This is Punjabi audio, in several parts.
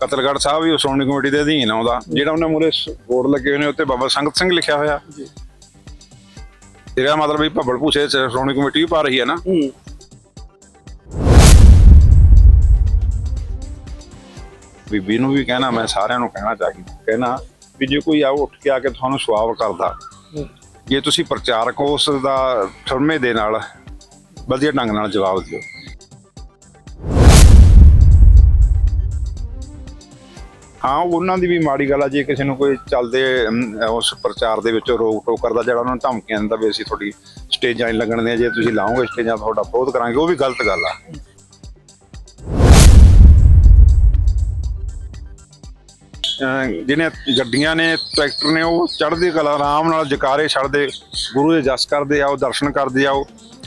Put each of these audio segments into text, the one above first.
ਕਤਲਗੜ੍ਹ ਸਾਹਿਬ ਵੀ ਸ਼੍ਰੋਮਣੀ ਕਮੇਟੀ ਦੇ ਅਧੀਨ ਆਉਂਦਾ ਜਿਹੜਾ ਉਹਨਾਂ ਮੂਰੇ ਬੋਰਡ ਲੱਗੇ ਹੋਏ ਨੇ ਉੱਤੇ ਬਾਬਾ ਸੰਗਤ ਸਿੰਘ ਲਿਖਿਆ ਹੋਇਆ। ਜੀ। ਇਹਦਾ ਮਤਲਬ ਵੀ ਭੱਬਲ ਭੂਸੇ ਸ਼੍ਰੋਮਣੀ ਕਮੇਟੀ ਵੀ ਪਾ ਰਹੀ ਹੈ ਨਾ। ਬੀਬੀ ਨੂੰ ਵੀ ਕਹਿਣਾ ਮੈਂ ਸਾਰਿਆਂ ਨੂੰ ਕਹਿਣਾ ਚਾਹੀਦਾ ਕਹਿਣਾ ਵੀ ਜੇ ਕੋਈ ਆ ਉੱਠ ਕੇ ਆ ਕੇ ਤੁਹਾਨੂੰ ਸਵਾਲ ਕਰਦਾ। ਜੇ ਤੁਸੀਂ ਪ੍ਰਚਾਰਕ ਹੋ ਉਸ ਦਾ ਠਰਮੇ ਦੇ ਨਾਲ ਵਧੀਆ ਢੰਗ ਨਾਲ ਜਵਾਬ ਦਿਓ। ਹਾਂ, ਉਹਨਾਂ ਦੀ ਵੀ ਮਾੜੀ ਗੱਲ ਆ, ਜੇ ਕਿਸੇ ਨੂੰ ਕੋਈ ਚੱਲਦੇ ਉਸ ਪ੍ਰਚਾਰ ਦੇ ਵਿੱਚ ਰੋਕ ਟੋਕ ਕਰਦਾ, ਜਿਹੜਾ ਉਹਨਾਂ ਨੂੰ ਧਮਕੀਆਂ ਦਿੰਦਾ ਵੀ ਅਸੀਂ ਤੁਹਾਡੀ ਸਟੇਜਾਂ ਨਹੀਂ ਲੱਗਣ ਦੇ ਜੇ ਤੁਸੀਂ ਲਾਓਗੇ ਸਟੇਜਾਂ, ਤੁਹਾਡਾ ਵਿਰੋਧ ਕਰਾਂਗੇ, ਉਹ ਵੀ ਗਲਤ ਗੱਲ ਆ। ਅਹ ਜਿਹਨੇ ਗੱਡੀਆਂ ਨੇ, ਟਰੈਕਟਰ ਨੇ, ਉਹ ਚੜ੍ਹਦੇ ਕਲਾ, ਆਰਾਮ ਨਾਲ ਜਕਾਰੇ ਛੱਡਦੇ, ਗੁਰੂ ਦੇ ਜਸ ਕਰਦੇ ਆਓ ਦਰਸ਼ਨ ਕਰਦੇ ਆਓ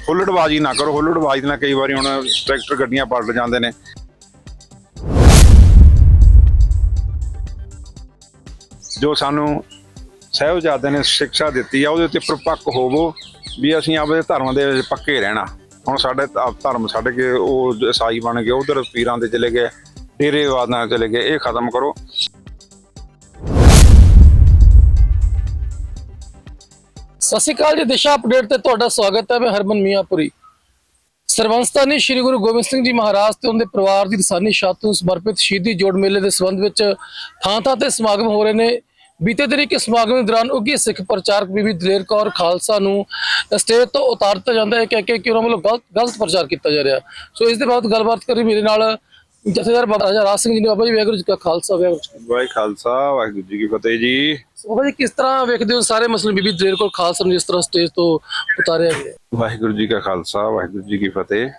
ਹੁੱਲੜਬਾਜ਼ੀ ਨਾ ਕਰੋ, ਹੁੱਲੜਬਾਜ਼ੀ ਨਾਲ ਕਈ ਵਾਰੀ ਹੁਣ ਟਰੈਕਟਰ ਗੱਡੀਆਂ ਪਲਟ ਜਾਂਦੇ ਨੇ। ਜੋ ਸਾਨੂੰ ਸਹਿਬਜ਼ਾਦੇ ਨੇ ਸਿੱਖਿਆ ਦਿੱਤੀ ਆ, ਉਹਦੇ ਤੇ ਪ੍ਰਪੱਕ ਹੋਵੋ ਵੀ ਅਸੀਂ ਆਪਦੇ ਧਰਮ ਦੇ ਵਿੱਚ ਪੱਕੇ ਰਹਿਣਾ। ਹੁਣ ਸਾਡੇ ਧਰਮ ਛੱਡ ਕੇ ਉਹ ਈਸਾਈ ਬਣ ਗਏ, ਉਧਰ ਪੀਰਾਂ ਦੇ ਚਲੇ ਗਏ, ਡੇਰੇਵਾਦਾਂ ਚਲੇ ਗਏ, ਇਹ ਖਤਮ ਕਰੋ। ਸਤਿ ਸ਼੍ਰੀ ਅਕਾਲ ਜੀ, ਦਿਸ਼ਾ ਅਪਡੇਟ ਤੇ ਤੁਹਾਡਾ ਸਵਾਗਤ ਹੈ, ਮੈਂ ਹਰਮਨ ਮੀਆਂਪੁਰੀ। ਸਰਵੰਸਤਾਨੀ ਸ੍ਰੀ ਗੁਰੂ ਗੋਬਿੰਦ ਸਿੰਘ ਜੀ ਮਹਾਰਾਜ ਤੇ ਉਹਨਾਂ ਦੇ ਪਰਿਵਾਰ ਦੀ ਰਸਾਨੀ ਸ਼ਾਤ ਨੂੰ ਸਮਰਪਿਤ ਸ਼ਹੀਦੀ ਜੋੜ ਮੇਲੇ ਦੇ ਸੰਬੰਧ ਵਿੱਚ ਥਾਂ ਥਾਂ ਤੇ ਸਮਾਗਮ ਹੋ ਰਹੇ ਨੇ। ਬੀਤੇ ਦਿਨੀ ਕਿ ਸਮਾਗਮ ਦੌਰਾਨ ਉੱਗੀ ਸਿੱਖ ਪ੍ਰਚਾਰਕ ਬੀਬੀ ਦਲੇਰ ਕੌਰ ਖਾਲਸਾ ਨੂੰ ਸਟੇਜ ਤੋਂ ਉਤਾਰ ਦਿੱਤਾ ਜਾਂਦਾ ਹੈ ਕਹਿ ਕੇ ਕਿ ਉਹਨਾਂ ਵੱਲੋਂ ਗਲਤ ਗਲਤ ਪ੍ਰਚਾਰ ਕੀਤਾ ਜਾ ਰਿਹਾ। ਸੋ ਇਸ ਦੇ ਬਾਅਦ ਗੱਲਬਾਤ ਕਰੀ ਮੇਰੇ ਨਾਲ ਜਥੇਦਾਰ ਬਾਬਾ ਰਾਜਾ ਰਾਜ ਸਿੰਘ ਜੀ ਨੇ। ਬਾਬਾ ਜੀ ਵਾਹਿਗੁਰੂ ਜੀ ਕਾ ਖਾਲਸਾ ਵਾਹਿਗੁਰੂ ਜੀ ਵਾਹਿ ਖਾਲਸਾ ਵਾਹਿਗੁਰੂ ਜੀ ਕੀ ਫਤਿਹ ਜੀ। ਬਾਬਾ ਜੀ ਕਿਸ ਤਰ੍ਹਾਂ ਵੇਖਦੇ ਹੋ ਸਾਰੇ ਮਸਲੇ ਬੀਬੀ ਦਲੇਰ ਕੌਰ ਖਾਲਸਾ ਨੂੰ ਜਿਸ ਤਰ੍ਹਾਂ ਸਟੇਜ ਤੋਂ ਉਤਾਰਿਆ ਗਿਆ? ਵਾਹਿਗੁਰੂ ਜੀ ਕਾ ਖਾਲਸਾ ਵਾਹਿਗੁਰੂ ਜੀ ਕੀ ਫਤਿਹ।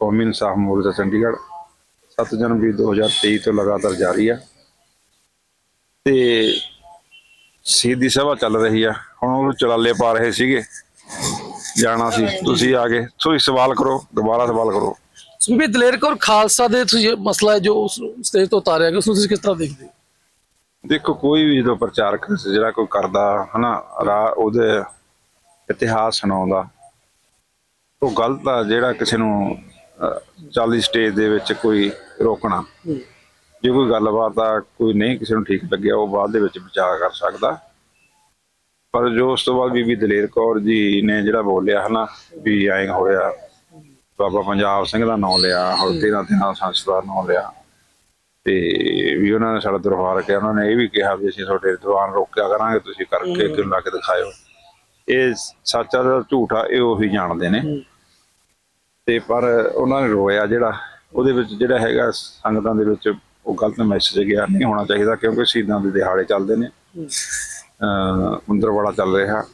ਕੌਮੀ ਇਨਸਾਫ ਮੋਰਚਾ ਚੰਡੀਗੜ੍ਹ 7 ਜਨਵਰੀ 2023 ਤੋਂ ਲਗਾਤਾਰ ਜਾਰੀ ਆ। ਤੇ ਸਿੱਧੀ ਸਭਾ ਚੱਲ ਰਹੀ ਆ। ਹੁਣ ਉਹ ਚਲਾਲੇ ਪਾ ਰਹੇ ਸੀਗੇ। ਜਾਣਾ ਸੀ। ਤੁਸੀਂ ਆ ਗਏ। ਸੋ ਸਵਾਲ ਕਰੋ। ਦੁਬਾਰਾ ਸਵਾਲ ਕਰੋ। ਬੀਬੀ ਦਲੇਰ ਕੌਰ ਖਾਲਸਾ ਦੇ ਤੁਸੀਂ ਮਸਲਾ ਹੈ ਜੋ ਉਸ ਸਟੇਜ ਤੋਂ ਉਤਾਰਿਆ ਗਿਆ ਉਸ ਨੂੰ ਤੁਸੀਂ ਕਿਸ ਤਰ੍ਹਾਂ ਦੇਖਦੇ ਹੋ? ਦੇਖੋ ਕੋਈ ਵੀ ਜਦੋਂ ਪ੍ਰਚਾਰਕ ਜਿਹੜਾ ਕੋਈ ਕਰਦਾ ਹਨਾ ਰਾ ਉਹਦੇ ਇਤਿਹਾਸ ਸੁਣਾਉਂਦਾ ਉਹ ਗਲਤ ਆ ਜਿਹੜਾ ਕਿਸੇ ਨੂੰ ਚੱਲਦੀ ਸਟੇਜ ਦੇ ਵਿੱਚ ਕੋਈ ਰੋਕਣਾ। ਜੇ ਕੋਈ ਗੱਲਬਾਤ ਆ ਕੋਈ ਨਹੀਂ ਕਿਸੇ ਨੂੰ ਠੀਕ ਲੱਗਿਆ ਉਹ ਬਾਅਦ ਦੇ ਵਿੱਚ ਵਿਚਾਰ ਕਰ ਸਕਦਾ। ਪਰ ਜੋ ਉਸ ਤੋਂ ਬਾਅਦ ਬੀਬੀ ਦਲੇਰ ਕੌਰ ਜੀ ਨੇ ਜਿਹੜਾ ਬੋਲਿਆ ਹਨਾ ਵੀ ਐਂ ਹੋਇਆ ਬਾਬਾ ਪੰਜਾਬ ਸਿੰਘ ਦਾ ਨਾਮ ਲਿਆ ਹੁਣ ਤੇਰਾਂ ਤੇਰਾਂ ਸੰਸਦ ਦਾ ਨਾਮ ਲਿਆ ਤੇ ਵੀ ਉਹਨਾਂ ਨੇ ਸਾਡਾ ਦਰਬਾਰ ਕਿਹਾ ਉਹਨਾਂ ਨੇ ਇਹ ਵੀ ਕਿਹਾ ਵੀ ਅਸੀਂ ਤੁਹਾਡੇ ਦੀਵਾਨ ਰੋਕਿਆ ਕਰਾਂਗੇ ਤੁਸੀਂ ਕਰਕੇ ਕਿਉਂ ਲਾ ਕੇ ਦਿਖਾਇਓ। ਇਹ ਸੱਚਾ ਦਾ ਝੂਠਾ ਇਹ ਉਹੀ ਜਾਣਦੇ ਨੇ। ਤੇ ਪਰ ਉਹਨਾਂ ਨੇ ਰੋਇਆ ਜਿਹੜਾ ਉਹਦੇ ਵਿੱਚ ਜਿਹੜਾ ਹੈਗਾ ਸੰਗਤਾਂ ਦੇ ਵਿੱਚ ਉਹ ਗਲਤ ਮੈਸੇਜ ਗਿਆ ਨਹੀਂ ਹੋਣਾ ਚਾਹੀਦਾ ਕਿਉਂਕਿ ਸ਼ਹੀਦਾਂ ਦੇ ਦਿਹਾੜੇ ਚੱਲਦੇ ਨੇ। ਅਹ ਮੁੰਦਰਵਾੜਾ ਚੱਲ ਰਿਹਾ।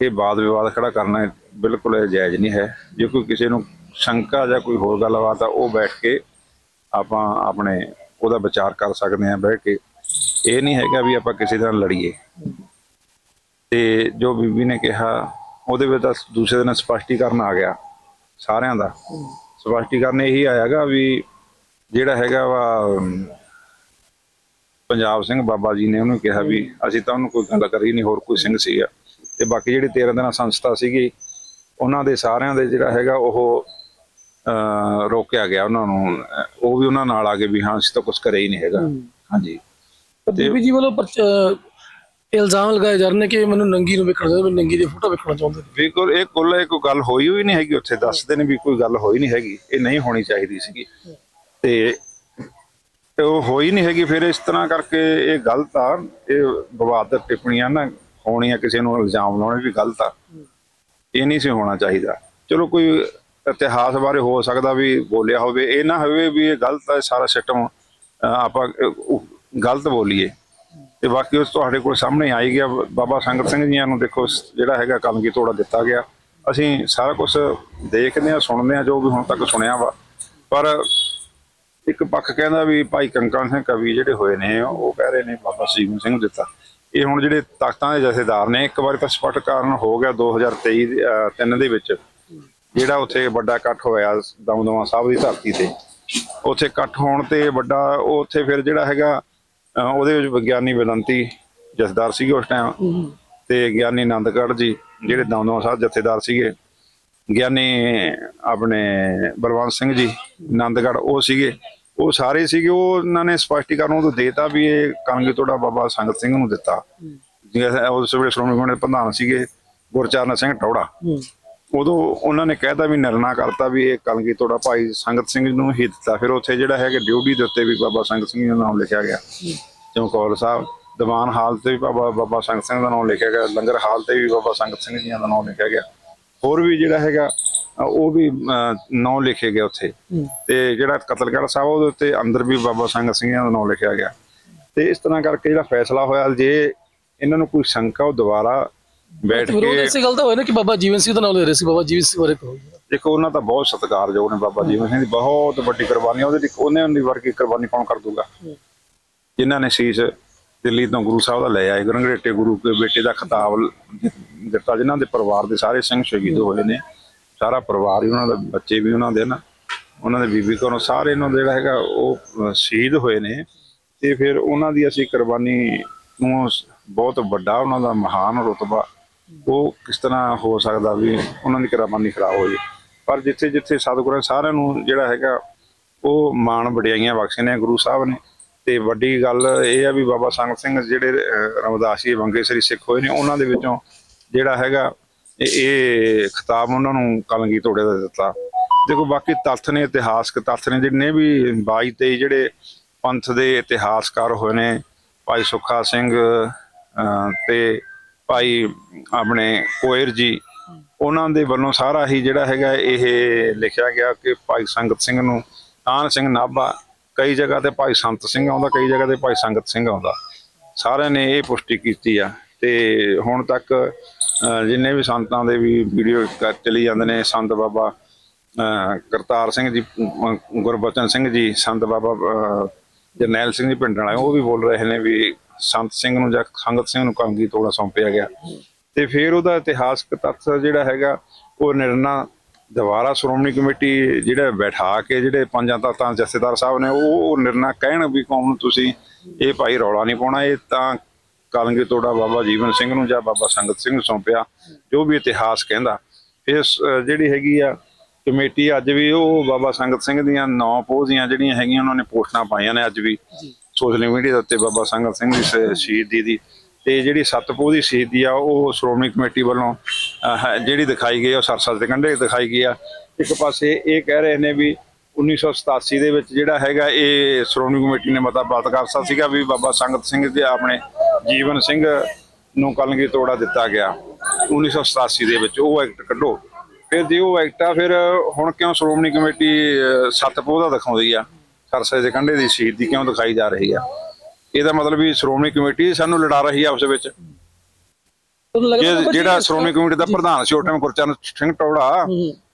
ਇਹ ਬਾਦ ਵਿਵਾਦ ਖੜਾ ਕਰਨਾ ਬਿਲਕੁਲ ਇਹ ਜਾਇਜ਼ ਨਹੀਂ ਹੈ। ਜੇ ਕੋਈ ਕਿਸੇ ਨੂੰ ਸ਼ੰਕਾ ਜਾਂ ਕੋਈ ਹੋਰ ਗੱਲਬਾਤ ਆ ਉਹ ਬੈਠ ਕੇ ਆਪਾਂ ਆਪਣੇ ਉਹਦਾ ਵਿਚਾਰ ਕਰ ਸਕਦੇ ਹਾਂ ਬੈਠ ਕੇ। ਇਹ ਨਹੀਂ ਹੈਗਾ ਵੀ ਆਪਾਂ ਕਿਸੇ ਨਾਲ ਲੜੀਏ। ਤੇ ਜੋ ਬੀਬੀ ਨੇ ਕਿਹਾ ਉਹਦੇ ਵਿੱਚ ਤਾਂ ਦੂਸਰੇ ਦਿਨ ਸਪਸ਼ਟੀਕਰਨ ਆ ਗਿਆ ਸਾਰਿਆਂ ਦਾ। ਸਪਸ਼ਟੀਕਰਨ ਇਹੀ ਆਇਆਗਾ ਵੀ ਜਿਹੜਾ ਹੈਗਾ ਵਾ ਪੰਜਾਬ ਸਿੰਘ ਬਾਬਾ ਜੀ ਨੇ ਉਹਨੂੰ ਕਿਹਾ ਵੀ ਅਸੀਂ ਤਾਂ ਉਹਨੂੰ ਕੋਈ ਗੱਲ ਕਰੀ ਨਹੀਂ ਹੋਰ ਕੋਈ ਸਿੰਘ ਸੀਗਾ ਤੇ ਬਾਕੀ ਜਿਹੜੀ 13 ਦਿਨਾਂ ਸੰਸਥਾ ਸੀਗੀ ਉਹਨਾਂ ਦੇ ਸਾਰਿਆਂ ਦੇ ਜਿਹੜਾ ਹੈਗਾ ਉਹ ਰੋਕਿਆ ਗਿਆ ਉਹਨਾਂ ਨੂੰ। ਉਹ ਵੀ ਉਹਨਾਂ ਨਾਲ ਆ ਕੇ ਵੀ ਹਾਂ ਅਸੀਂ ਤਾਂ ਕੁਝ ਕਰਿਆ ਹੀ ਨਹੀਂ ਹੈਗਾ। ਹਾਂਜੀ। ਬੀਬੀ ਜੀ ਵੱਲੋਂ ਇਲਜ਼ਾਮ ਲਗਾਏ ਜਾ ਰਹੇ ਨੇ ਕਿ ਮੈਨੂੰ ਨੰਗੀ ਨੂੰ ਵੇਖਣਾ ਚਾਹੁੰਦੇ ਨੰਗੀ ਦੀ ਫੋਟੋ ਵੇਖਣਾ ਚਾਹੁੰਦੇ ਬਿਲਕੁਲ ਇਹ ਕੁੱਲ ਇਹ ਕੋਈ ਗੱਲ ਹੋਈ ਹੋਈ ਨਹੀਂ ਹੈਗੀ ਉੱਥੇ ਦੱਸਦੇ ਨੇ ਵੀ ਕੋਈ ਗੱਲ ਹੋਈ ਨਹੀਂ ਹੈਗੀ। ਇਹ ਨਹੀਂ ਹੋਣੀ ਚਾਹੀਦੀ ਸੀਗੀ। ਤੇ ਉਹ ਹੋਈ ਨਹੀਂ ਹੈਗੀ, ਫਿਰ ਇਸ ਤਰ੍ਹਾਂ ਕਰਕੇ ਇਹ ਗਲਤ ਆ। ਇਹ ਵਿਵਾਦਤ ਟਿੱਪਣੀਆਂ ਨਾ ਹੋਣੀਆਂ ਕਿਸੇ ਨੂੰ ਇਲਜ਼ਾਮ ਲਾਉਣੇ ਵੀ ਗਲਤ ਆ। ਇਹ ਨਹੀਂ ਸੀ ਹੋਣਾ ਚਾਹੀਦਾ। ਚਲੋ ਕੋਈ ਇਤਿਹਾਸ ਬਾਰੇ ਹੋ ਸਕਦਾ ਵੀ ਬੋਲਿਆ ਹੋਵੇ। ਇਹ ਨਾ ਹੋਵੇ ਵੀ ਇਹ ਗਲਤ ਹੈ ਸਾਰਾ ਸਿਸਟਮ ਆਪਾਂ ਗਲਤ ਬੋਲੀਏ। ਤੇ ਬਾਕੀ ਉਸ ਤੁਹਾਡੇ ਕੋਲ ਸਾਹਮਣੇ ਆਈ ਗਿਆ, ਬਾਬਾ ਸੰਗਤ ਸਿੰਘ ਜੀਆਂ ਨੂੰ ਦੇਖੋ ਜਿਹੜਾ ਹੈਗਾ ਕੰਮ ਕੀ ਤੋੜਾ ਦਿੱਤਾ ਗਿਆ। ਅਸੀਂ ਸਾਰਾ ਕੁਝ ਦੇਖਦੇ ਆ ਸੁਣਦੇ ਆ ਜੋ ਵੀ ਹੁਣ ਤੱਕ ਸੁਣਿਆ ਵਾ। ਪਰ ਇੱਕ ਪੱਖ ਕਹਿੰਦਾ ਵੀ ਭਾਈ ਕੰਕਣ ਸਿੰਘ ਕਵੀ ਜਿਹੜੇ ਹੋਏ ਨੇ ਉਹ ਕਹਿ ਰਹੇ ਨੇ ਬਾਬਾ ਸੀਮ ਸਿੰਘ ਨੂੰ ਦਿੱਤਾ। ਇਹ ਹੁਣ ਜਿਹੜੇ ਤਖਤਾਂ ਦੇ ਜਥੇਦਾਰ ਨੇ ਇੱਕ ਵਾਰੀ ਤਾਂ ਸਪਸ਼ਟ ਕਾਰਨ ਹੋ ਗਿਆ 2023 ਦੇ, ਅਹ, ਤਿੰਨ ਦੇ ਵਿੱਚ। ਜਿਹੜਾ ਉੱਥੇ ਵੱਡਾ ਇਕੱਠ ਹੋਇਆ ਦਮਦਮਾ ਸਾਹਿਬ ਦੀ ਧਰਤੀ ਤੇ। ਉੱਥੇ ਇਕੱਠ ਹੋਣ ਤੇ ਵੱਡਾ ਉਹ ਉੱਥੇ ਫਿਰ ਜਿਹੜਾ ਹੈਗਾ ਉਹਦੇ ਵਿੱਚ ਵਿਗਿਆਨੀ ਬੇਨੰਤੀ ਜਥੇਦਾਰ ਸੀਗੇ ਉਸ ਟਾਈਮ ਤੇ ਗਿਆਨੀ ਆਨੰਦਗੜ੍ਹ ਜੀ ਜਿਹੜੇ ਦਮਦਮਾ ਸਾਹਿਬ ਜਥੇਦਾਰ ਸੀਗੇ ਗਿਆਨੀ ਆਪਣੇ ਬਲਵੰਤ ਸਿੰਘ ਜੀ ਆਨੰਦਗੜ੍ਹ ਉਹ ਸੀਗੇ। ਉਹ ਸਾਰੇ ਸੀਗੇ ਉਹ ਉਹਨਾਂ ਨੇ ਸਪਸ਼ਟੀਕਰਨ ਉਹ ਦੇਤਾ ਵੀ ਇਹ ਕਣਗੇ ਤੋੜਾ ਬਾਬਾ ਸੰਗਤ ਸਿੰਘ ਨੂੰ ਦਿੱਤਾ। ਉਸ ਵੇਲੇ ਸ਼੍ਰੋਮਣੀ ਕਮੇਟੀ ਦੇ ਪ੍ਰਧਾਨ ਸੀਗੇ ਗੁਰਚਰਨ ਸਿੰਘ ਟੌੜਾ। ਉਦੋਂ ਉਹਨਾਂ ਨੇ ਕਹਿਤਾ ਵੀ ਨਿਰਣਾ ਕਰਤਾ ਵੀ ਇਹ ਕਲਗੀ ਤੋੜਾ ਭਾਈ ਸੰਗਤ ਸਿੰਘ ਨੂੰ ਹੀ ਦਿੱਤਾ। ਫਿਰ ਉੱਥੇ ਜਿਹੜਾ ਹੈਗਾ ਡਿਊਟੀ ਦੇ ਉੱਤੇ ਵੀ ਬਾਬਾ ਸੰਗਤ ਸਿੰਘ ਦਾ ਨਾਮ ਲਿਖਿਆ ਗਿਆ। ਚਮਕੌਰ ਸਾਹਿਬ ਦੀਵਾਨ ਹਾਲ ਤੇ ਵੀ ਬਾਬਾ ਬਾਬਾ ਸੰਗਤ ਸਿੰਘ ਦਾ ਨਾਮ ਲਿਖਿਆ ਗਿਆ। ਲੰਗਰ ਹਾਲ ਤੇ ਵੀ ਬਾਬਾ ਸੰਗਤ ਸਿੰਘ ਜੀ ਦਾ ਨਾਮ ਲਿਖਿਆ ਗਿਆ। ਹੋਰ ਵੀ ਜਿਹੜਾ ਹੈਗਾ ਉਹ ਵੀ ਨਾਮ ਲਿਖੇ ਗਏ ਉੱਥੇ। ਤੇ ਜਿਹੜਾ ਕਤਲਗੜ੍ਹ ਸਾਹਿਬ ਉਹਦੇ ਉੱਤੇ ਅੰਦਰ ਵੀ ਬਾਬਾ ਸੰਗਤ ਸਿੰਘ ਦਾ ਨਾਮ ਲਿਖਿਆ ਗਿਆ। ਤੇ ਇਸ ਤਰ੍ਹਾਂ ਕਰਕੇ ਜਿਹੜਾ ਫੈਸਲਾ ਹੋਇਆ ਜੇ ਇਹਨਾਂ ਨੂੰ ਕੋਈ ਸ਼ੰਕਾ ਉਹ ਦੁਬਾਰਾ ਬੈਠ ਵਿਰੋਧ ਕੇ ਇਸੇ ਗੱਲ ਦਾ ਹੋਇਆ ਨਾ ਕਿ ਬਾਬਾ ਜੀਵਨ ਸਿੰਘ ਦਾ ਨਾਮ ਲੈ ਰਹੇ ਸੀ ਬਾਬਾ ਜੀਵਨ ਸਿੰਘ ਬਾਰੇ ਕਹੋ ਦੇਖੋ ਉਹਨਾਂ ਦਾ ਬਹੁਤ ਸਤਿਕਾਰਯੋਗ ਨੇ ਬਾਬਾ ਜੀਵਨ ਸਿੰਘ ਦੀ ਬਹੁਤ ਵੱਡੀ ਕੁਰਬਾਨੀ ਉਹਦੇ ਲਈ ਉਹਨਾਂ ਦੀ ਵਰਗੀ ਕੁਰਬਾਨੀ ਕੌਣ ਕਰ ਦੂਗਾ? ਜਿਨ੍ਹਾਂ ਨੇ ਸੀਸ ਦਿੱਲੀ ਤੋਂ ਗੁਰੂ ਸਾਹਿਬ ਦਾ ਲੈ ਆਏ ਗਰੰਗਰੇਟੇ ਗੁਰੂ ਦੇ ਬੇਟੇ ਦਾ ਖਿਤਾਬ ਦਿੱਤਾ, ਜਿਨ੍ਹਾਂ ਦੇ ਪਰਿਵਾਰ ਦੇ ਸਾਰੇ ਸਿੰਘ ਸ਼ਹੀਦ ਹੋਏ ਨੇ। ਸਾਰਾ ਪਰਿਵਾਰ ਹੀ ਉਹਨਾਂ ਦੇ, ਬੱਚੇ ਵੀ ਉਹਨਾਂ ਦੇ ਨਾ। ਉਹਨਾਂ ਦੇ ਬੀਬੀ ਕੋਲੋਂ ਸਾਰੇ ਇਹਨਾਂ ਜਿਹੜਾ ਹੈਗਾ, ਉਹ ਸ਼ਹੀਦ ਹੋਏ ਨੇ। ਤੇ ਫਿਰ ਉਹਨਾਂ ਦੀ ਅਸੀਂ ਕੁਰਬਾਨੀ ਨੂੰ ਬਹੁਤ ਵੱਡਾ ਉਹਨਾਂ ਦਾ ਮਹਾਨ ਰੁਤਬਾ, ਉਹ ਕਿਸ ਤਰ੍ਹਾਂ ਹੋ ਸਕਦਾ ਵੀ ਉਹਨਾਂ ਦੀ ਕੁਰਬਾਨੀ ਖਰਾਬ ਹੋ ਜੇ ਪਰ ਜਿੱਥੇ ਜਿੱਥੇ ਸਤਿਗੁਰਾਂ ਸਾਰਿਆਂ ਨੂੰ ਜਿਹੜਾ ਹੈਗਾ, ਉਹ ਮਾਣ ਵਡਿਆਈਆਂ ਬਖਸ਼ੇ ਨੇ, ਗੁਰੂ ਸਾਹਿਬ ਨੇ। ਤੇ ਵੱਡੀ ਗੱਲ ਇਹ ਆ ਵੀ ਬਾਬਾ ਸੰਗਤ ਸਿੰਘ ਜਿਹੜੇ ਅਹ, ਰਮਦਾਸੀ ਬੰਗੇ ਸ੍ਰੀ ਸਿੱਖ ਹੋਏ ਨੇ ਉਹਨਾਂ ਦੇ ਵਿੱਚੋਂ ਜਿਹੜਾ ਹੈਗਾ ਇਹ- ਖਿਤਾਬ ਉਹਨਾਂ ਨੂੰ ਕਲਗੀ ਤੋੜੇ ਦਾ ਦਿੱਤਾ। ਦੇਖੋ ਬਾਕੀ ਤੱਥ ਨੇ ਇਤਿਹਾਸਕ ਤੱਥ ਨੇ ਜਿਹੜੇ ਵੀ 22 23 ਜਿਹੜੇ ਪੰਥ ਦੇ ਇਤਿਹਾਸਕਾਰ ਹੋਏ ਨੇ ਭਾਈ ਸੁੱਖਾ ਸਿੰਘ ਅਹ, ਤੇ ਭਾਈ ਆਪਣੇ ਕੋਇਰ ਜੀ ਉਹਨਾਂ ਦੇ ਵੱਲੋਂ ਸਾਰਾ ਹੀ ਜਿਹੜਾ ਹੈਗਾ ਇਹ ਲਿਖਿਆ ਗਿਆ ਕਿ ਭਾਈ ਸੰਗਤ ਸਿੰਘ ਨੂੰ ਤਾਨ ਸਿੰਘ ਨਾਭਾ ਕਈ ਜਗ੍ਹਾ ਤੇ ਭਾਈ ਸੰਤ ਸਿੰਘ ਆਉਂਦਾ, ਕਈ ਜਗ੍ਹਾ ਤੇ ਭਾਈ ਸੰਗਤ ਸਿੰਘ ਆਉਂਦਾ। ਸਾਰਿਆਂ ਨੇ ਇਹ ਪੁਸ਼ਟੀ ਕੀਤੀ ਆ। ਤੇ ਹੁਣ ਤੱਕ ਜਿੰਨੇ ਵੀ ਸੰਤਾਂ ਦੇ ਵੀ ਵੀਡੀਓ ਚਲੀ ਜਾਂਦੇ ਨੇ, ਸੰਤ ਬਾਬਾ ਕਰਤਾਰ ਸਿੰਘ ਜੀ ਗੁਰਬਚਨ ਸਿੰਘ ਜੀ, ਸੰਤ ਬਾਬਾ ਜਰਨੈਲ ਸਿੰਘ ਜੀ ਪਿੰਡ ਵਾਲੇ, ਉਹ ਵੀ ਬੋਲ ਰਹੇ ਨੇ ਵੀ ਸੰਤ ਸਿੰਘ ਨੂੰ ਜਾਂ ਸੰਗਤ ਸਿੰਘ ਨੂੰ ਕੰਗੀ ਤੋੜਾ ਸੌਂਪਿਆ ਗਿਆ। ਤੇ ਫਿਰ ਉਹਦਾ ਇਤਿਹਾਸਕ ਤੱਥ ਜਿਹੜਾ ਹੈਗਾ, ਉਹ ਨਿਰਣਾ ਦੁਬਾਰਾ ਸ਼੍ਰੋਮਣੀ ਕਮੇਟੀ ਜਿਹੜਾ ਬੈਠਾ ਕੇ ਜਿਹੜੇ ਪੰਜਾਂ ਤੱਤਾਂ ਜਥੇਦਾਰ ਸਾਹਿਬ ਨੇ ਉਹ ਨਿਰਣਾ ਕਹਿਣ ਵੀ ਕੌਮ ਨੂੰ ਤੁਸੀਂ? ਇਹ ਭਾਈ ਰੌਲਾ ਨਹੀਂ ਪਾਉਣਾ ਇਹ ਤਾਂ ਕਲਗੀ ਤੋੜਾ ਬਾਬਾ ਜੀਵਨ ਸਿੰਘ ਨੂੰ ਜਾਂ ਬਾਬਾ ਸੰਗਤ ਸਿੰਘ ਨੂੰ ਸੌਂਪਿਆ ਜੋ ਵੀ ਇਤਿਹਾਸ ਕਹਿੰਦਾ। ਇਸ ਜਿਹੜੀ ਹੈਗੀ ਆ ਕਮੇਟੀ ਅੱਜ ਵੀ ਉਹ ਬਾਬਾ ਸੰਗਤ ਸਿੰਘ ਦੀਆਂ ਨੌ ਪੋਹ ਦੀਆਂ ਜਿਹੜੀਆਂ ਹੈਗੀਆਂ ਉਹਨਾਂ ਨੇ ਪੋਸਟਾਂ ਪਾਈਆਂ ਨੇ ਅੱਜ ਵੀ। ਸੋਸ਼ਲ ਮੀਡੀਆ ਦੇ ਉੱਤੇ ਬਾਬਾ ਸੰਗਤ ਸਿੰਘ ਦੀ ਸ਼ਹੀਦੀ ਦੀ ਤੇ ਜਿਹੜੀ ਸਤਪੋਹ ਦੀ ਸ਼ਹੀਦੀ ਆ ਉਹ ਸ਼੍ਰੋਮਣੀ ਕਮੇਟੀ ਵੱਲੋਂ ਅਹ, ਜਿਹੜੀ ਦਿਖਾਈ ਗਈ ਆ, ਉਹ ਸਰਸਤ ਦੇ ਕੰਢੇ ਦਿਖਾਈ ਗਈ ਆ। ਇੱਕ ਪਾਸੇ ਇਹ ਕਹਿ ਰਹੇ ਨੇ ਵੀ 1987 ਦੇ ਵਿੱਚ ਜਿਹੜਾ ਹੈਗਾ ਇਹ ਸ਼੍ਰੋਮਣੀ ਕਮੇਟੀ ਨੇ ਮਤਾ ਪਾਸ ਕਰਤਾ ਸੀਗਾ ਵੀ ਬਾਬਾ ਸੰਗਤ ਸਿੰਘ ਦੇ ਆਪਣੇ ਜੀਵਨ ਸਿੰਘ ਨੂੰ ਕਲਗੀ ਤੋੜਾ ਦਿੱਤਾ ਗਿਆ। 1987 ਦੇ ਵਿੱਚ ਉਹ ਐਕਟ ਕੱਢੋ। ਫਿਰ ਜੇ ਉਹ ਐਕਟ ਆ ਫਿਰ ਹੁਣ ਕਿਉਂ ਸ਼੍ਰੋਮਣੀ ਕਮੇਟੀ ਅਹ, ਸੱਤਪੋਹ ਦਾ ਦਿਖਾਉਂਦੀ ਆ? ਸਰਸੇ ਦੇ ਕੰਢੇ ਦੀ ਸ਼ਹੀਦੀ ਕਿਉਂ ਦਿਖਾਈ ਜਾ ਰਹੀ ਆ? ਇਹਦਾ ਮਤਲਬ ਵੀ ਸ਼੍ਰੋਮਣੀ ਕਮੇਟੀ ਸਾਨੂੰ ਲੜਾ ਰਹੀ ਆ ਆਪਸ ਵਿੱਚ। ਜਿਹੜਾ ਸ਼੍ਰੋਮਣੀ ਕਮੇਟੀ ਦਾ ਪ੍ਰਧਾਨ ਸੀ ਉਸ ਟਾਈਮ ਗੁਰਚਰਨ ਸਿੰਘ ਟੌੜਾ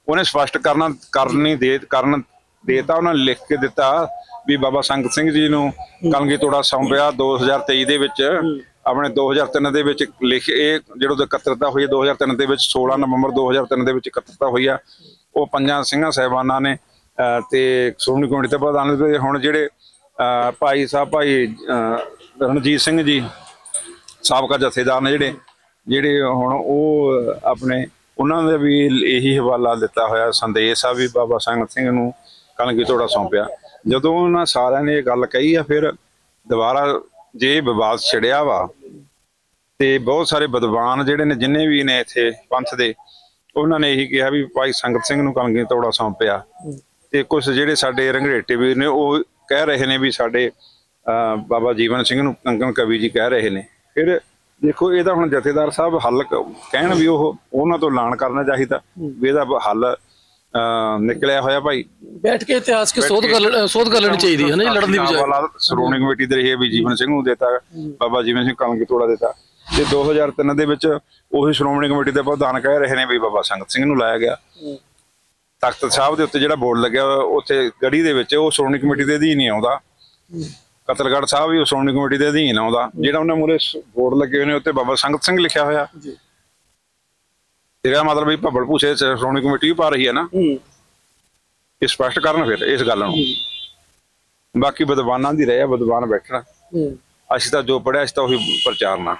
ਉਹਨੇ ਸਪਸ਼ਟ ਕਰਨਾ ਕਰਨੀ ਦੇ ਕਰਨ ਦੇਤਾ ਉਹਨਾਂ ਨੇ ਲਿਖ ਕੇ ਦਿੱਤਾ ਵੀ ਬਾਬਾ ਸੰਗਤ ਸਿੰਘ ਜੀ ਨੂੰ ਕਲਗੀ ਤੋੜਾ ਸੌਂਪਿਆ 2023 ਦੇ ਵਿੱਚ। ਆਪਣੇ 2003 ਦੇ ਵਿੱਚ ਲਿਖ ਇਹ ਤੋਂ ਇਕੱਤਰਤਾ ਹੋਈ ਹੈ 2003 ਦੇ ਵਿੱਚ 16 ਨਵੰਬਰ 2003 ਦੇ ਵਿੱਚ ਇਕੱਤਰਤਾ ਹੋਈ ਆ। ਉਹ ਪੰਜਾਂ ਸਿੰਘਾਂ ਸਹਿਬਾਨਾਂ ਨੇ ਤੇ ਸ਼੍ਰੋਮਣੀ ਕਮੇਟੀ ਦੇ ਪ੍ਰਧਾਨ ਹੁਣ ਜਿਹੜੇ ਭਾਈ ਸਾਹਿਬ ਭਾਈ ਅਹ, ਰਣਜੀਤ ਸਿੰਘ ਜੀ ਸਾਬਕਾ ਜਥੇਦਾਰ ਨੇ ਜਿਹੜੇ ਜਿਹੜੇ ਹੁਣ ਉਹ ਆਪਣੇ ਉਹਨਾਂ ਦੇ ਵੀ ਇਹੀ ਹਵਾਲਾ ਦਿੱਤਾ ਹੋਇਆ ਸੰਦੇਸ਼ ਆ ਵੀ ਬਾਬਾ ਸੰਗਤ ਸਿੰਘ ਨੂੰ ਕਲਗੀ ਤੋੜਾ ਸੌਂਪਿਆ। ਜਦੋਂ ਉਹਨਾਂ ਸਾਰਿਆਂ ਨੇ ਇਹ ਗੱਲ ਕਹੀ ਆ ਫਿਰ ਦੁਬਾਰਾ ਜੇ ਵਿਵਾਦ ਛਿੜਿਆ ਵਾ ਤੇ ਬਹੁਤ ਸਾਰੇ ਵਿਦਵਾਨ ਜਿਹੜੇ ਨੇ ਜਿੰਨੇ ਵੀ ਨੇ ਇੱਥੇ ਪੰਥ ਦੇ ਉਹਨਾਂ ਨੇ ਇਹੀ ਕਿਹਾ ਵੀ ਭਾਈ ਸੰਗਤ ਸਿੰਘ ਨੂੰ ਕਲਗੀ ਤੋੜਾ ਸੌਂਪਿਆ। ਤੇ ਕੁਝ ਜਿਹੜੇ ਸਾਡੇ ਰੰਗਰੇਟੇ ਵੀਰ ਨੇ ਉਹ ਕਹਿ ਰਹੇ ਨੇ ਵੀ ਸਾਡੇ ਬਾਬਾ ਜੀਵਨ ਸਿੰਘ ਨੂੰ ਕੰਗਨ ਕਵੀ ਜੀ ਕਹਿ ਰਹੇ ਨੇ। ਫਿਰ ਦੇਖੋ ਇਹਦਾ ਹੁਣ ਜਥੇਦਾਰ ਸਾਹਿਬ ਹੱਲ ਕਹਿਣ ਵੀ ਉਹ ਉਹਨਾਂ ਤੋਂ ਐਲਾਨ ਕਰਨਾ ਚਾਹੀਦਾ। ਵੀ ਇਹਦਾ ਹੱਲ ਨਿਕਲਿਆ ਹੋਇਆ ਭਾਈ। ਬੈਠ ਕੇ ਇਤਿਹਾਸ ਕੇ ਸੋਧ ਕਰ ਸੋਧ ਕਰ ਲੈਣੀ ਚਾਹੀਦੀ ਹੈ ਨਾ ਲੜਨ ਦੀ ਬਜਾਏ। ਵਾਲਾ ਸ਼੍ਰੋਮਣੀ ਕਮੇਟੀ ਦੇ ਰਹੀ ਹੈ ਵੀ ਜੀਵਨ ਸਿੰਘ ਨੂੰ ਦਿੱਤਾ ਬਾਬਾ ਜੀਵਨ ਸਿੰਘ ਕਲਗੀ ਤੋੜਾ ਦਿੱਤਾ। ਤੇ 2003 ਦੇ ਵਿੱਚ ਉਹੀ ਸ਼੍ਰੋਮਣੀ ਕਮੇਟੀ ਦੇ ਪ੍ਰਧਾਨ ਕਹਿ ਰਹੇ ਨੇ ਵੀ ਬਾਬਾ ਸੰਗਤ ਸਿੰਘ ਨੂੰ ਲਾਇਆ ਗਿਆ। ਤਖਤ ਸਾਹਿਬ ਦੇ ਉੱਤੇ ਜਿਹੜਾ ਬੋਰਡ ਲੱਗਿਆ ਉੱਥੇ ਗੜੀ ਦੇ ਵਿੱਚ ਉਹ ਸ਼੍ਰੋਮਣੀ ਕਮੇਟੀ ਦੇ ਅਧੀਨ ਹੀ ਆਉਂਦਾ। ਕਤਲਗੜ੍ਹ ਸਾਹਿਬ ਵੀ ਸ਼੍ਰੋਮਣੀ ਕਮੇਟੀ ਦੇ ਅਧੀਨ ਆਉਂਦਾ। ਜਿਹੜਾ ਉਹਨਾਂ ਮੂਰੇ ਬੋਰਡ ਲੱਗੇ ਹੋਏ ਨੇ ਉੱਤੇ ਬਾਬਾ ਸੰਗਤ ਸਿੰਘ ਲਿਖਿਆ ਹੋਇਆ। ਜੀ। ਇਹਦਾ ਮਤਲਬ ਵੀ ਭੱਬਲ ਭੂਸੇ ਸ਼੍ਰੋਮਣੀ ਕਮੇਟੀ ਵੀ ਪਾ ਰਹੀ ਹੈ ਨਾ? ਹੂੰ। ਇਹ ਸਪਸ਼ਟ ਕਰਨ ਫਿਰ ਇਸ ਗੱਲ ਨੂੰ। ਬਾਕੀ ਵਿਦਵਾਨਾਂ ਦੀ ਰਹਿ ਵਿਦਵਾਨ ਬੈਠਣਾ। ਹੂੰ। ਅਸੀਂ ਤਾਂ ਜੋ ਪੜਿਆ ਅਸੀਂ ਤਾਂ ਉਹੀ ਪ੍ਰਚਾਰਨਾ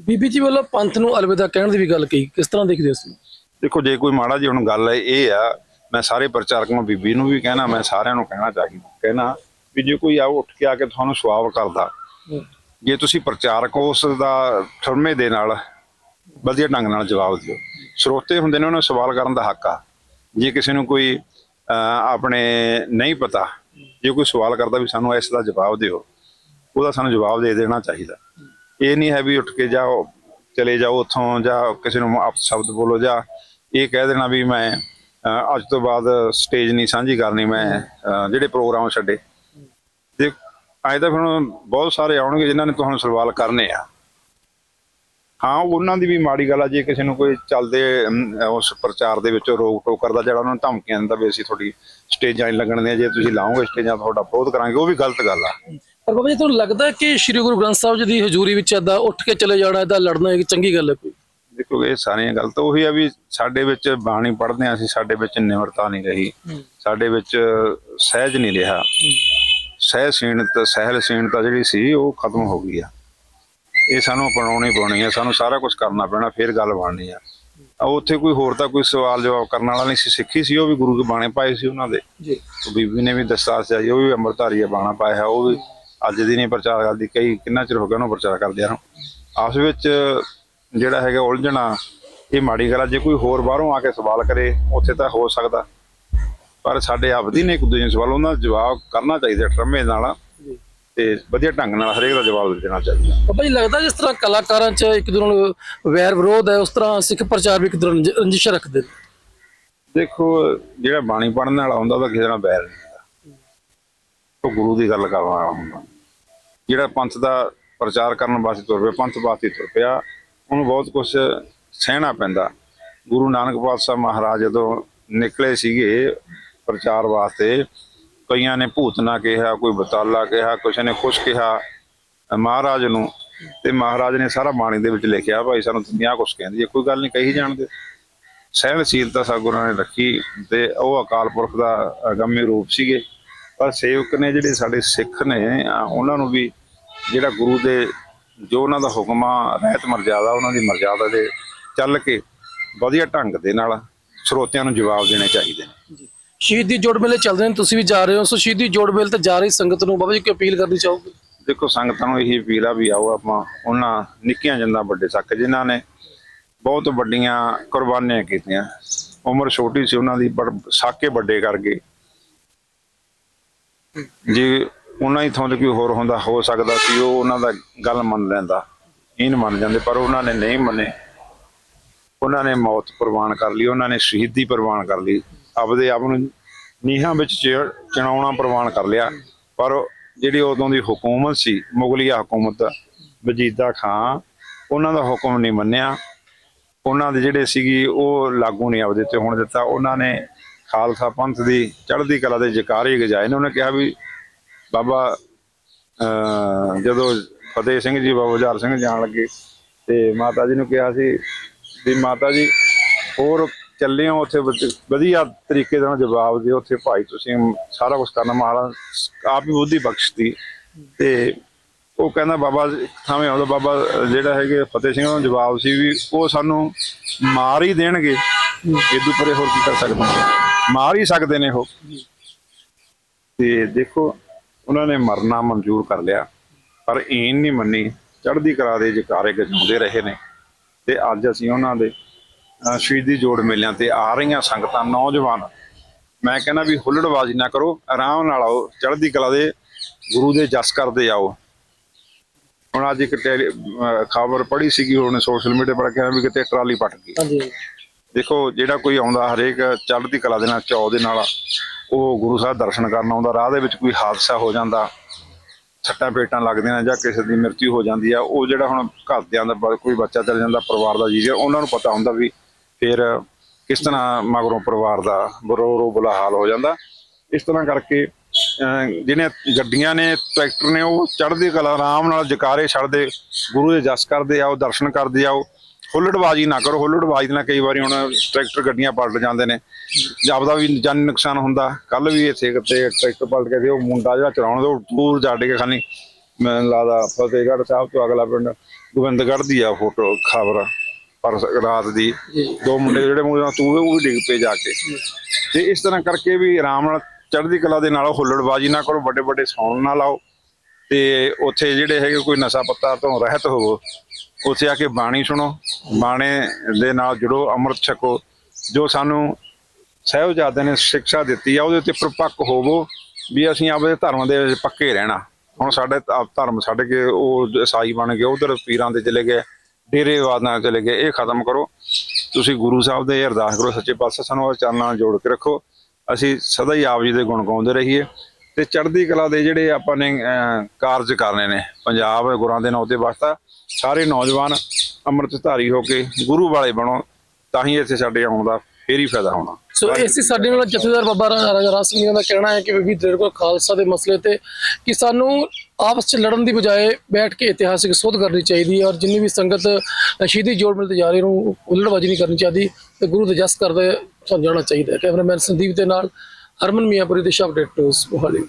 ਬੀਬੀ ਜੀ ਵੱਲੋਂ ਪੰਥ ਨੂੰ ਅਲਵਿਦਾ ਕਹਿਣ ਦੀ ਵੀ ਗੱਲ ਕਹੀ। ਕਿਸ ਤਰ੍ਹਾਂ ਦੇਖਦੇ ਹੋ ਨੂੰ ਦੇਖੋ ਜੇ ਕੋਈ ਮਾੜਾ ਜੀ ਹੁਣ ਗੱਲ ਹੈ ਇਹ ਆ ਮੈਂ ਸਾਰੇ ਪ੍ਰਚਾਰਕਾਂ ਨੂੰ, ਬੀਬੀ ਨੂੰ ਵੀ ਕਹਿਣਾ, ਮੈਂ ਸਾਰਿਆਂ ਨੂੰ ਕਹਿਣਾ ਚਾਹੀਦਾ ਕਹਿਣਾ ਵੀ ਜੇ ਕੋਈ ਆ ਉੱਠ ਕੇ ਆ ਕੇ ਤੁਹਾਨੂੰ ਸਵਾਲ ਕਰਦਾ, ਜੇ ਤੁਸੀਂ ਪ੍ਰਚਾਰਕ ਹੋ ਉਸ ਦਾ ਠਰਮੇ ਦੇ ਨਾਲ ਵਧੀਆ ਢੰਗ ਨਾਲ ਜਵਾਬ ਦਿਓ। ਸਰੋਤੇ ਹੁੰਦੇ ਨੇ, ਉਹਨਾਂ ਨੂੰ ਸਵਾਲ ਕਰਨ ਦਾ ਹੱਕ ਆ। ਜੇ ਕਿਸੇ ਨੂੰ ਕੋਈ ਆਪਣੇ ਨਹੀਂ ਪਤਾ, ਜੇ ਕੋਈ ਸਵਾਲ ਕਰਦਾ ਵੀ ਸਾਨੂੰ ਇਸ ਦਾ ਜਵਾਬ ਦਿਓ, ਉਹਦਾ ਸਾਨੂੰ ਜਵਾਬ ਦੇ ਦੇਣਾ ਚਾਹੀਦਾ। ਇਹ ਨਹੀਂ ਹੈ ਵੀ ਉੱਠ ਕੇ ਜਾਓ, ਚਲੇ ਜਾਓ ਉੱਥੋਂ, ਜਾਂ ਕਿਸੇ ਨੂੰ ਆਪ ਸ਼ਬਦ ਬੋਲੋ, ਜਾਂ ਇਹ ਕਹਿ ਦੇਣਾ ਵੀ ਮੈਂ ਅੱਜ ਤੋਂ ਬਾਅਦ ਸਟੇਜ ਨਹੀਂ ਸਾਂਝੀ ਕਰਨੀ ਮੈਂ ਜਿਹੜੇ ਪ੍ਰੋਗਰਾਮ ਛੱਡੇ। ਤੇ ਅੱਜ ਤਾਂ ਫਿਰ ਬਹੁਤ ਸਾਰੇ ਆਉਣਗੇ ਜਿਨ੍ਹਾਂ ਨੇ ਤੁਹਾਨੂੰ ਸਵਾਲ ਕਰਨੇ ਆ। ਹਾਂ ਉਹਨਾਂ ਦੀ ਵੀ ਮਾੜੀ ਗੱਲ ਆ ਜੇ ਕਿਸੇ ਨੂੰ ਕੋਈ ਚੱਲਦੇ ਉਸ ਪ੍ਰਚਾਰ ਦੇ ਵਿੱਚ ਰੋਕ ਟੋਕ ਕਰਦਾ ਜਿਹੜਾ ਉਹਨਾਂ ਨੂੰ ਧਮਕੀਆਂ ਦਿੰਦਾ ਵੀ ਅਸੀਂ ਤੁਹਾਡੀ ਸਟੇਜਾਂ ਨਹੀਂ ਲੱਗਣਦੀਆਂ ਜੇ ਤੁਸੀਂ ਲਾਓਗੇ ਸਟੇਜਾਂ ਤੁਹਾਡਾ ਵਿਰੋਧ ਕਰਾਂਗੇ ਉਹ ਵੀ ਗਲਤ ਗੱਲ ਆ। ਪਰ ਬਾਬਾ ਜੀ ਤੁਹਾਨੂੰ ਲੱਗਦਾ ਕਿ ਸ੍ਰੀ ਗੁਰੂ ਗ੍ਰੰਥ ਸਾਹਿਬ ਜੀ ਦੀ ਹਜ਼ੂਰੀ ਵਿੱਚ ਏਦਾਂ ਉੱਠ ਕੇ ਚਲੇ ਜਾਣਾ ਏਦਾਂ ਲੜਨਾ ਇੱਕ ਚੰਗੀ ਗੱਲ ਹੈ ਕੋਈ? ਦੇਖੋ ਇਹ ਸਾਰੀਆਂ ਗਲਤ ਉਹੀ ਆ ਵੀ ਸਾਡੇ ਵਿੱਚ ਬਾਣੀ ਪੜ੍ਹਦੇ ਆ ਅਸੀਂ ਸਾਡੇ ਵਿੱਚ ਨਿਮਰਤਾ ਨਹੀਂ ਰਹੀ। ਸਾਡੇ ਵਿੱਚ ਸਹਿਜ ਨਹੀਂ ਰਿਹਾ। ਸਹਿਸੀਣਤ ਸਹਿਲਸੀਣਤਾ ਜਿਹੜੀ ਸੀ ਉਹ ਖਤਮ ਹੋ ਗਈ ਆ। ਇਹ ਸਾਨੂੰ ਅਪਣਾਉਣੀ ਪਾਉਣੀ ਆ ਸਾਨੂੰ ਸਾਰਾ ਕੁਝ ਕਰਨਾ ਪੈਣਾ ਫਿਰ ਗੱਲ ਬਣਨੀ ਆ। ਆ ਉੱਥੇ ਕੋਈ ਹੋਰ ਤਾਂ ਕੋਈ ਸਵਾਲ ਜਵਾਬ ਕਰਨ ਵਾਲਾ ਨਹੀਂ ਸੀ। ਸਿੱਖੀ ਸੀ ਉਹ ਵੀ ਗੁਰੂ ਦੇ ਬਾਣੇ ਪਾਏ ਸੀ ਉਹਨਾਂ ਦੇ। ਜੀ। ਬੀਬੀ ਨੇ ਵੀ ਦਸਤਾਰ ਚਾਹੀ ਉਹ ਵੀ ਅੰਮ੍ਰਿਤਧਾਰੀ ਆ ਬਾਣਾ ਪਾਇਆ ਹੈ ਉਹ ਵੀ ਅੱਜ ਦੀ ਨਹੀਂ ਪ੍ਰਚਾਰ ਕਰਦੀ ਕਈ ਕਿੰਨਾ ਚਿਰ ਹੋ ਗਿਆ ਉਹਨੂੰ ਪ੍ਰਚਾਰ ਕਰਦਿਆਂ ਨੂੰ। ਆਪਸ ਵਿੱਚ ਜਿਹੜਾ ਹੈਗਾ ਉਲਝਣਾ ਇਹ ਮਾੜੀ ਗੱਲ ਆ ਜੇ ਕੋਈ ਹੋਰ ਬਾਹਰੋਂ ਆ ਕੇ ਸਵਾਲ ਕਰੇ ਉੱਥੇ ਤਾਂ ਹੋ ਸਕਦਾ। ਪਰ ਸਾਡੇ ਆਪਦੀ ਨੇ ਇੱਕ ਦੂਜੇ ਸਵਾਲ ਉਹਨਾਂ ਦਾ ਜਵਾਬ ਕਰਨਾ ਚਾਹੀਦਾ ਠਰਮੇ ਨਾਲ। ਤੇ ਵਧੀਆ ਢੰਗ ਨਾਲ ਹਰੇਕ ਦਾ ਜਵਾਬ ਦੇਣਾ ਚਾਹੀਦਾ। ਬਾਬਾ ਜੀ ਲੱਗਦਾ ਜਿਸ ਤਰ੍ਹਾਂ ਕਲਾਕਾਰਾਂ 'ਚ ਇੱਕ ਦੂਜੇ ਨਾਲ ਵੈਰ ਵਿਰੋਧ ਹੈ ਉਸ ਤਰ੍ਹਾਂ ਸਿੱਖ ਪ੍ਰਚਾਰ ਵੀ ਇੱਕ ਦੂਜੇ ਨਾਲ ਰੰਜਿਸ਼ ਰੱਖਦੇ ਨੇ। ਦੇਖੋ ਜਿਹੜਾ ਬਾਣੀ ਪੜਨ ਵਾਲਾ ਹੁੰਦਾ ਉਹਦਾ ਕਿਸੇ ਨਾਲ ਬੈਰ ਨਹੀਂ ਹੁੰਦਾ। ਉਹ ਗੁਰੂ ਦੀ ਗੱਲ ਕਰਨ ਵਾਲਾ ਹੁੰਦਾ। ਜਿਹੜਾ ਪੰਥ ਦਾ ਪ੍ਰਚਾਰ ਕਰਨ ਵਾਸਤੇ ਤੁਰ ਪਿਆ ਪੰਥ ਵਾਸਤੇ ਤੁਰ ਪਿਆ ਉਹਨੂੰ ਬਹੁਤ ਕੁਝ ਸਹਿਣਾ ਪੈਂਦਾ। ਗੁਰੂ ਨਾਨਕ ਪਾਤਸ਼ਾਹ ਮਹਾਰਾਜ ਜਦੋਂ ਨਿਕਲੇ ਸੀਗੇ ਪ੍ਰਚਾਰ ਵਾਸਤੇ, ਕਈਆਂ ਨੇ ਭੂਤਨਾ ਕਿਹਾ, ਕੋਈ ਬਤਾਲਾ ਕਿਹਾ ਕਿਸੇ ਨੇ ਕੁਛ ਕਿਹਾ ਮਹਾਰਾਜ ਨੂੰ ਤੇ ਮਹਾਰਾਜ ਨੇ ਸਾਰਾ ਬਾਣੀ ਦੇ ਵਿੱਚ ਲਿਖਿਆ, ਭਾਈ ਸਾਨੂੰ ਦੁਨੀਆ ਕੁਛ ਕਹਿੰਦੀ ਹੈ, ਕੋਈ ਗੱਲ ਨਹੀਂ ਕਹੀ ਜਾਣਦੇ। ਸਹਿਣਸ਼ੀਲਤਾ ਸਤਿਗੁਰਾਂ ਨੇ ਰੱਖੀ ਤੇ ਉਹ ਅਕਾਲ ਪੁਰਖ ਦਾ ਅਗੰਮੀ ਰੂਪ ਸੀਗੇ। ਪਰ ਸੇਵਕ ਨੇ ਜਿਹੜੇ ਸਾਡੇ ਸਿੱਖ ਨੇ ਉਹਨਾਂ ਨੂੰ ਵੀ ਜਿਹੜਾ ਗੁਰੂ ਦੇ ਜੋ ਉਹਨਾਂ ਦਾ ਹੁਕਮ ਆ ਰਹਿਤ ਮਰਜ਼ਾਦਾ ਉਹਨਾਂ ਦੀ ਮਰਜ਼ਾਦਾ ਦੇ ਚੱਲ ਕੇ ਵਧੀਆ ਢੰਗ ਦੇ ਨਾਲ ਸਰੋਤਿਆਂ ਨੂੰ ਜਵਾਬ ਦੇਣੇ ਚਾਹੀਦੇ ਨੇ। ਸ਼ਹੀਦੀ ਜੋੜ ਮੇਲੇ ਚੱਲਦੇ ਨੇ ਤੁਸੀਂ ਵੀ ਜਾ ਰਹੇ ਹੋ। ਸੋ ਸ਼ਹੀਦੀ ਜੋੜ ਮੇਲੇ ਤੇ ਜਾ ਰਹੀ ਸੰਗਤ ਨੂੰ ਬਾਬਾ ਜੀ ਕੀ ਅਪੀਲ ਕਰਨੀ ਚਾਹੋਗੇ? ਦੇਖੋ ਸੰਗਤਾਂ ਨੂੰ ਇਹੀ ਅਪੀਲ ਆ ਵੀ ਆਓ ਆਪਾਂ ਉਹਨਾਂ ਨਿੱਕੀਆਂ ਜੰਦਾਂ ਵੱਡੇ ਸੱਕ ਜਿਨ੍ਹਾਂ ਨੇ ਬਹੁਤ ਵੱਡੀਆਂ ਕੁਰਬਾਨੀਆਂ ਕੀਤੀਆਂ। ਉਮਰ ਛੋਟੀ ਸੀ ਉਹਨਾਂ ਦੀ ਪਰ ਸਾਕੇ ਵੱਡੇ ਕਰ ਗਏ। ਜੇ ਉਹਨਾਂ ਹੀ ਥਾਂ ਤੇ ਕੋਈ ਹੋਰ ਹੁੰਦਾ, ਹੋ ਸਕਦਾ ਸੀ ਉਹ ਉਹਨਾਂ ਦਾ ਗੱਲ ਮੰਨ ਲੈਂਦਾ। ਇਹਨ ਮੰਨ ਜਾਂਦੇ, ਪਰ ਉਹਨਾਂ ਨੇ ਨਹੀਂ ਮੰਨੇ। ਉਹਨਾਂ ਨੇ ਮੌਤ ਪ੍ਰਵਾਨ ਕਰ ਲਈ, ਉਹਨਾਂ ਨੇ ਸ਼ਹੀਦੀ ਪ੍ਰਵਾਨ ਕਰ ਲਈ। ਆਪਦੇ ਆਪ ਨੂੰ ਨੀਹਾਂ ਵਿੱਚ ਚਣਾਉਣਾ ਪ੍ਰਵਾਨ ਕਰ ਲਿਆ। ਪਰ ਜਿਹੜੀ ਉਦੋਂ ਦੀ ਹਕੂਮਤ ਸੀ, ਮੁਗਲਿਆ ਹਕੂਮਤ, ਵਜੀਦਾ ਖਾਂ, ਉਹਨਾਂ ਦਾ ਹੁਕਮ ਨਹੀਂ ਮੰਨਿਆ। ਉਹਨਾਂ ਦੇ ਜਿਹੜੇ ਸੀਗੀ, ਉਹ ਲਾਗੂ ਨਹੀਂ ਆਪਦੇ ਤੇ ਹੁਣ ਦਿੱਤਾ। ਉਹਨਾਂ ਨੇ ਖਾਲਸਾ ਪੰਥ ਦੀ ਚੜ੍ਹਦੀ ਕਲਾ ਦੇ ਜਕਾਰੇ ਗਜਾਏ ਨੇ। ਉਹਨੇ ਕਿਹਾ ਵੀ ਬਾਬਾ, ਅਹ, ਜਦੋਂ ਫਤਿਹ ਸਿੰਘ ਜੀ, ਬਾਬਾ ਜੁਝਾਰ ਸਿੰਘ ਜਾਣ ਲੱਗੇ ਤੇ ਮਾਤਾ ਜੀ ਨੂੰ ਕਿਹਾ ਸੀ ਵੀ ਮਾਤਾ ਜੀ, ਹੋਰ ਚੱਲੇ ਹੋ ਉੱਥੇ ਵਧੀਆ ਤਰੀਕੇ ਨਾਲ ਜਵਾਬ ਦਿਓ, ਉੱਥੇ ਭਾਈ ਤੁਸੀਂ ਸਾਰਾ ਕੁਝ ਕਰਨਾ ਮਹਾਰਾਜ ਆਪ ਹੀ ਬੁੱਧੀ ਬਖਸ਼ਦੀ ਤੇ ਉਹ ਕਹਿੰਦਾ ਬਾਬਾ ਇੱਕ ਥਾਵੇਂ ਆਉਂਦਾ, ਬਾਬਾ ਜਿਹੜਾ ਹੈਗੇ ਫਤਿਹ ਸਿੰਘ ਨੂੰ ਜਵਾਬ ਸੀ ਵੀ ਉਹ ਸਾਨੂੰ ਮਾਰ ਹੀ ਦੇਣਗੇ। ਇਦੋਂ ਪਰੇ ਹੋਰ ਕੀ ਕਰ ਸਕਦੇ ਨੇ? ਮਾਰ ਹੀ ਸਕਦੇ ਨੇ ਉਹ। ਤੇ ਦੇਖੋ ਉਹਨਾਂ ਨੇ ਮਰਨਾ ਮਨਜ਼ੂਰ ਕਰ ਲਿਆ। ਪਰ ਈਨ ਨਹੀਂ ਮੰਨੀ। ਚੜ੍ਹਦੀ ਕਲਾ ਦੇ ਜਕਾਰੇ ਗਜਾਉਂਦੇ ਰਹੇ ਨੇ। ਤੇ ਅੱਜ ਅਸੀਂ ਉਹਨਾਂ ਦੇ ਸ਼ਹੀਦੀ ਜੋੜ ਮੇਲਿਆਂ ਤੇ ਆ ਰਹੀਆਂ ਸੰਗਤਾਂ ਨੌਜਵਾਨ। ਮੈਂ ਕਹਿੰਦਾ ਵੀ ਹੁੱਲੜਬਾਜ਼ੀ ਨਾ ਕਰੋ। ਆਰਾਮ ਨਾਲ ਆਓ। ਚੜ੍ਹਦੀ ਕਲਾ ਦੇ ਗੁਰੂ ਦੇ ਜਸ ਕਰਦੇ ਆਓ। ਹੁਣ ਅੱਜ ਇੱਕ ਖਬਰ ਪੜ੍ਹੀ ਸੀਗੀ ਹੁਣ ਸੋਸ਼ਲ ਮੀਡੀਆ ਪਰ ਕਹਿੰਦਾ ਵੀ ਕਿਤੇ ਟਰਾਲੀ ਪਟ ਗਈ। ਹਾਂਜੀ। ਦੇਖੋ ਜਿਹੜਾ ਕੋਈ ਆਉਂਦਾ ਹਰੇਕ ਚੜ੍ਹਦੀ ਕਲਾ ਦੇ ਨਾਲ ਚਾਅ ਦੇ ਨਾਲ ਉਹ ਗੁਰੂ ਸਾਹਿਬ ਦਰਸ਼ਨ ਕਰਨ ਆਉਂਦਾ ਰਾਹ ਦੇ ਵਿੱਚ ਕੋਈ ਹਾਦਸਾ ਹੋ ਜਾਂਦਾ ਛੱਟਾਂ ਪੇਟਾਂ ਲੱਗਦੀਆਂ ਨੇ ਜਾਂ ਕਿਸੇ ਦੀ ਮ੍ਰਿਤੂ ਹੋ ਜਾਂਦੀ ਆ ਉਹ ਜਿਹੜਾ ਹੁਣ ਘਰਦਿਆਂ ਦਾ ਬ- ਕੋਈ ਬੱਚਾ ਚਲ ਜਾਂਦਾ ਪਰਿਵਾਰ ਦਾ ਜੀ ਉਹਨਾਂ ਨੂੰ ਪਤਾ ਹੁੰਦਾ ਵੀ ਫਿਰ ਕਿਸ ਤਰ੍ਹਾਂ ਮਗਰੋਂ ਪਰਿਵਾਰ ਦਾ ਬਰੋ ਰੋ ਬੁਲਾ ਹਾਲ ਹੋ ਜਾਂਦਾ। ਇਸ ਤਰ੍ਹਾਂ ਕਰਕੇ ਅਹ, ਜਿਹਨੇ ਗੱਡੀਆਂ ਨੇ ਟਰੈਕਟਰ ਨੇ ਉਹ ਚੜ੍ਹਦੀ ਕਲਾ ਆਰਾਮ ਨਾਲ ਜਕਾਰੇ ਛੱਡਦੇ ਗੁਰੂ ਦੇ ਜਸ ਕਰਦੇ ਆਓ ਦਰਸ਼ਨ ਕਰਦੇ ਆਓ ਹੁੱਲੜਬਾਜ਼ੀ ਨਾ ਕਰੋ। ਹੁੱਲੜਬਾਜ਼ੀ ਨਾਲ ਕਈ ਵਾਰੀ ਹੁਣ ਟਰੈਕਟਰ ਗੱਡੀਆਂ ਪਲਟ ਜਾਂਦੇ ਨੇ। ਜਾਪਦਾ ਵੀ ਜਾਨੀ ਨੁਕਸਾਨ ਹੁੰਦਾ ਕੱਲ ਵੀ ਇੱਥੇ ਕਿਤੇ ਟਰੈਕਟਰ ਪਲਟ ਕੇ ਤੇ ਉਹ ਮੁੰਡਾ ਜਿਹੜਾ ਚਲਾਉਣ ਉਹ ਦੂਰ ਛੱਡ ਕੇ ਖਾਨੀ ਮੈਨੂੰ ਲੱਗਦਾ ਫਤਿਹਗੜ੍ਹ ਸਾਹਿਬ ਤੋਂ ਅਗਲਾ ਪਿੰਡ, ਗੋਬਿੰਦਗੜ੍ਹ ਦੀ ਆ ਫੋਟੋ, ਖਬਰ। ਪਰ ਰਾਤ ਦੀ ਦੋ ਮੁੰਡੇ ਜਿਹੜੇ ਮੂਹਰੇ ਤੂੰ ਉਹ ਵੀ ਡਿੱਗ ਪਏ ਜਾ ਕੇ। ਤੇ ਇਸ ਤਰ੍ਹਾਂ ਕਰਕੇ ਵੀ ਆਰਾਮ ਨਾਲ ਚੜ੍ਹਦੀ ਕਲਾ ਦੇ ਨਾਲ ਹੁੱਲੜਬਾਜੀ ਨਾ ਕਰੋ ਵੱਡੇ ਵੱਡੇ ਸੌਣ ਨਾ ਲਾਓ। ਤੇ ਉੱਥੇ ਜਿਹੜੇ ਹੈਗੇ ਕੋਈ ਨਸ਼ਾ ਪੱਤਾ ਤੋਂ ਰਹਿਤ ਹੋਵੋ ਉੱਥੇ ਆ ਕੇ ਬਾਣੀ ਸੁਣੋ, ਬਾਣੇ ਦੇ ਨਾਲ ਜੁੜੋ, ਅੰਮ੍ਰਿਤ ਛਕੋ। ਜੋ ਸਾਨੂੰ ਸਹਿਬਜ਼ਾਦੇ ਨੇ ਸਿੱਖਿਆ ਦਿੱਤੀ ਆ, ਉਹਦੇ ਉੱਤੇ ਪ੍ਰਪੱਕ ਹੋਵੋ ਵੀ ਅਸੀਂ ਆਪਦੇ ਧਰਮ ਦੇ ਵਿੱਚ ਪੱਕੇ ਰਹਿਣਾ। ਹੁਣ ਸਾਡੇ ਧਰਮ ਛੱਡ ਕੇ ਉਹ ਈਸਾਈ ਬਣ ਗਏ, ਉਧਰ ਪੀਰਾਂ ਦੇ ਚਲੇ ਗਏ ਡੇਰੇਵਾਦਾਂ ਚਲੇ ਗਏ, ਇਹ ਖਤਮ ਕਰੋ। ਤੁਸੀਂ ਗੁਰੂ ਸਾਹਿਬ ਦੇ ਅਰਦਾਸ ਕਰੋ, ਸੱਚੇ ਪਾਤਸ਼ਾਹ ਸਾਨੂੰ ਉਹ ਚਰਨਾਂ ਨਾਲ ਜੋੜ ਕੇ ਰੱਖੋ। ਅਸੀਂ ਸਦਾ ਹੀ ਆਪ ਜੀ ਦੇ ਗੁਣ ਗਾਉਂਦੇ ਰਹੀਏ। ਤੇ ਚੜ੍ਹਦੀ ਕਲਾ ਦੇ ਜਿਹੜੇ ਆਪਾਂ ਨੇ ਕਾਰਜ ਕਰਨੇ ਨੇ। ਪੰਜਾਬ ਗੁਰਾਂ ਦੇ ਨਾਂ ਤੇ ਵਾਸਤਾ ਸਾਰੇ ਨੌਜਵਾਨ ਅੰਮ੍ਰਿਤਧਾਰੀ ਹੋ ਕੇ ਗੁਰੂ ਵਾਲੇ ਬਣੋ, ਤਾਂ ਹੀ ਇੱਥੇ ਸਾਡੇ ਆਉਣ ਦਾ ਫੇਰ ਹੀ ਫਾਇਦਾ ਹੋਣਾ। ਸੋ ਇਸੇ ਸਾਡੇ ਨਾਲ ਜਥੇਦਾਰ ਬਾਬਾ ਰਾਜਾ ਰਾਜ ਸਿੰਘ ਜੀ ਦਾ ਕਹਿਣਾ ਹੈ ਕਿ ਵੀ ਦੇਰ ਕੋਲ ਖਾਲਸਾ ਦੇ ਮਸਲੇ ਤੇ ਕਿ ਸਾਨੂੰ ਆਪਸ ਚ ਲੜਨ ਦੀ ਬਜਾਏ ਬੈਠ ਕੇ ਇਤਿਹਾਸਿਕ ਸੋਧ ਕਰਨੀ ਚਾਹੀਦੀ ਹੈ ਔਰ ਜਿੰਨੀ ਵੀ ਸੰਗਤ ਸ਼ਹੀਦੀ ਜੋੜ ਮਿਲ ਜਾ ਰਹੀ ਨੂੰ ਉਲੜਬਾਜੀ ਨਹੀਂ ਕਰਨੀ ਚਾਹੀਦੀ। ਤੇ ਗੁਰੂ ਦੇ ਜਸ ਕਰਦੇ ਸਮਝਾਉਣਾ ਚਾਹੀਦਾ ਕੈਮਰਾਮੈਨ ਸੰਦੀਪ ਦੇ ਨਾਲ ਹਰਮਨ ਮੀਆਂਪੁਰੀ ਦੇ ਸ਼ਬ ਡੇਟ ਨਿਊਜ਼ ਮੋਹਾਲੀ